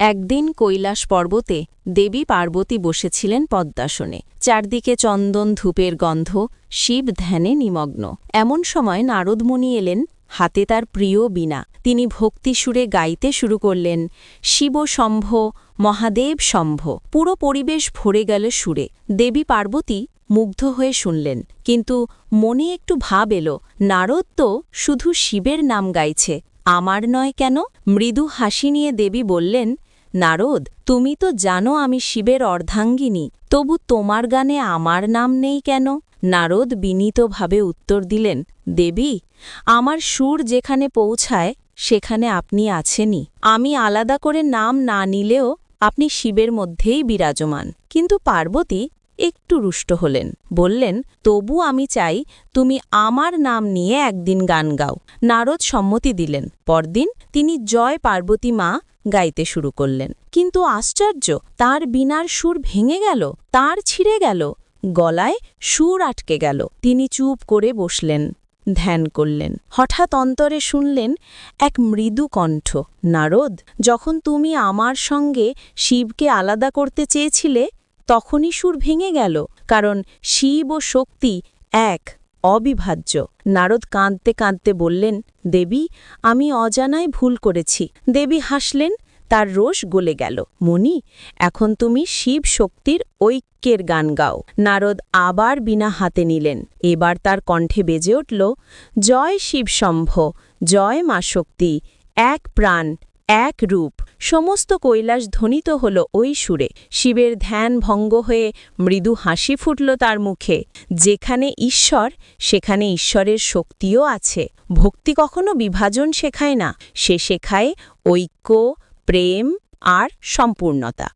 একদিন কৈলাস পর্বতে দেবী পার্বতী বসেছিলেন পদ্মাসনে। চারদিকে চন্দন ধূপের গন্ধ, শিব ধ্যানে নিমগ্ন। এমন সময় নারদমণি এলেন, হাতে তার প্রিয় বীণা। তিনি ভক্তিসুরে গাইতে শুরু করলেন, শিব শম্ভ মহাদেব শম্ভ পুরো পরিবেশ ভরে গেল সুরে। দেবী পার্বতী মুগ্ধ হয়ে শুনলেন, কিন্তু মনে একটু ভাব এলো, নারদ তো শুধু শিবের নাম গাইছে, আমার নয় কেন? মৃদু হাসি নিয়ে দেবী বললেন নারদ, তুমি তো জানো আমি শিবের অর্ধাঙ্গিনী, তবু তোমার গানে আমার নাম নেই কেন? নারদ বিনীতভাবে উত্তর দিলেন, দেবী, আমার সুর যেখানে পৌঁছায়, সেখানে আপনি আছেনই। আমি আলাদা করে নাম না নিলেও আপনি শিবের মধ্যেই বিরাজমান। কিন্তু পার্বতী একটু রুষ্ট হলেন, বললেন, তবু আমি চাই তুমি আমার নাম নিয়ে একদিন গান গাও। নারদ সম্মতি দিলেন। পরদিন তিনি জয় পার্বতী মা গাইতে শুরু করলেন। কিন্তু আশ্চর্য, তার বিনার সুর ভেঙে গেল, তার ছিঁড়ে গেল, গলায় সুর আটকে গেল। তিনি চুপ করে বসলেন, ধ্যান করলেন। হঠাৎ অন্তরে শুনলেন এক মৃদু কণ্ঠ, নারদ, যখন তুমি আমার সঙ্গে শিবকে আলাদা করতে চেয়েছিলে, তখনই সুর ভেঙে গেল, কারণ শিব ও শক্তি এক। অবিভাজ্য। নারদ কাঁদতে কাঁদতে বললেন, দেবী, আমি অজানায় ভুল করেছি। দেবী হাসলেন, তার রোষ গলে গেল। মনি এখন তুমি শিব শক্তির ঐক্যের গান গাও। নারদ আবার বিনা হাতে নিলেন। এবার তার কণ্ঠে বেজে উঠল, জয় শিব শম্ভ জয় মা শক্তি, এক প্রাণ, এক রূপ। সমস্ত কৈলাস ধ্বনিত হল ওই সুরে। শিবের ধ্যান ভঙ্গ হয়ে মৃদু হাসি ফুটল তার মুখে। যেখানে ঈশ্বর, সেখানে ঈশ্বরের শক্তিও আছে। ভক্তি কখনো বিভাজন শেখায় না। সে শেখায় ঐক্য, প্রেম আর সম্পূর্ণতা।